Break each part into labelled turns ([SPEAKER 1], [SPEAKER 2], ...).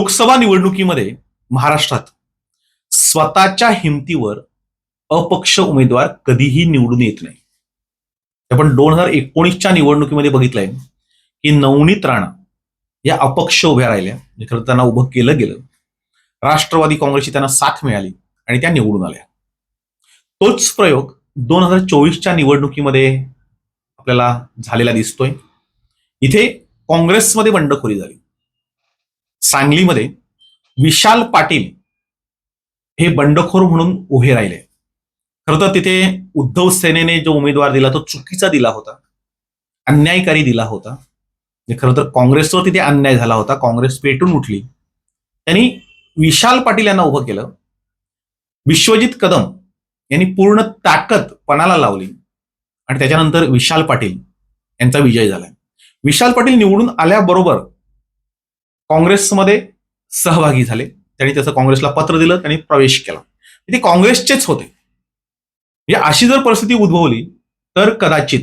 [SPEAKER 1] लोकसभा निवडणुकीमध्ये महाराष्ट्रात स्वतःच्या हिमतीवर अपक्ष उमेदवार कधीही निवडून येत नाही. आपण दोन हजार एकोणीसच्या निवडणुकीमध्ये बघितलंय की नवनीत राणा या अपक्ष उभ्या राहिल्या. म्हणजे खरं त्यांना उभं केलं गेलं. राष्ट्रवादी काँग्रेसची त्यांना साथ मिळाली आणि त्या निवडून आल्या. तोच प्रयोग दोन हजार चोवीसच्या निवडणुकीमध्ये आपल्याला झालेला दिसतोय. इथे काँग्रेसमध्ये बंडखोरी झाली. सांगलीमध्ये विशाल पाटील हे बंडखोर म्हणून उभे राहिले. खरं तर तिथे उद्धव सेनेने जो उमेदवार दिला तो चुकीचा दिला होता. अन्यायकारी दिला होता. खरं तर काँग्रेसवर तिथे अन्याय झाला होता. काँग्रेस पेटून उठली. त्यांनी विशाल पाटील यांना उभं केलं. विश्वजित कदम यांनी पूर्ण ताकद पणाला लावली. आणि त्याच्यानंतर विशाल पाटील यांचा विजय झाला. विशाल पाटील निवडून आल्याबरोबर काँग्रेसमध्ये सहभागी झाले. त्यांनी त्याचं काँग्रेसला पत्र दिलं त्यांनी प्रवेश केला. ते काँग्रेसचेच होते. म्हणजे अशी जर परिस्थिती उद्भवली तर कदाचित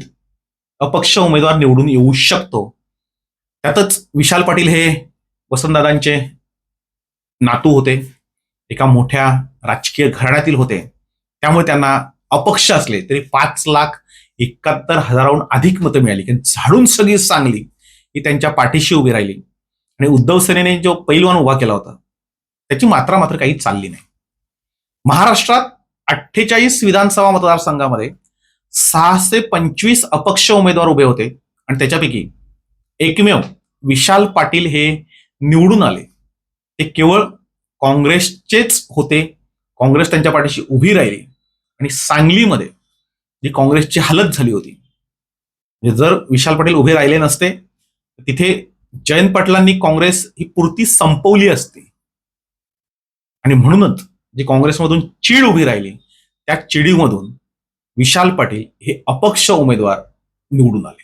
[SPEAKER 1] अपक्ष उमेदवार निवडून येऊ शकतो. त्यातच विशाल पाटील हे वसंतदादांचे नातू होते. एका मोठ्या राजकीय घराण्यातील होते. त्यामुळे त्यांना अपक्ष असले तरी पाच लाख एकाहत्तर हजाराहून अधिक मतं मिळाली. कारण झाडून सगळी सांगली ही त्यांच्या पाठीशी उभी राहिली. आणि उद्धव सेनेने जो पैलवान उभा केला होता त्याची मात्रा मात्र काही चालली नाही. महाराष्ट्रात अठ्ठेचाळीस विधानसभा मतदारसंघामध्ये सहाशे पंचवीस अपक्ष उमेदवार उभे होते आणि त्याच्यापैकी एकमेव विशाल पाटील हे निवडून आले. ते केवळ काँग्रेसचेच होते काँग्रेस त्यांच्या पाठीशी उभी राहिली आणि सांगलीमध्ये जी काँग्रेसची हालत झाली होती म्हणजे जर विशाल पाटील उभे राहिले नसते तर तिथे जयंत पाटलांनी काँग्रेस ही पुरती संपवली असती. आणि म्हणूनच जी काँग्रेसमधून चीड उभी राहिली त्या चिडीमधून विशाल पाटील हे अपक्ष उमेदवार निवडून आले.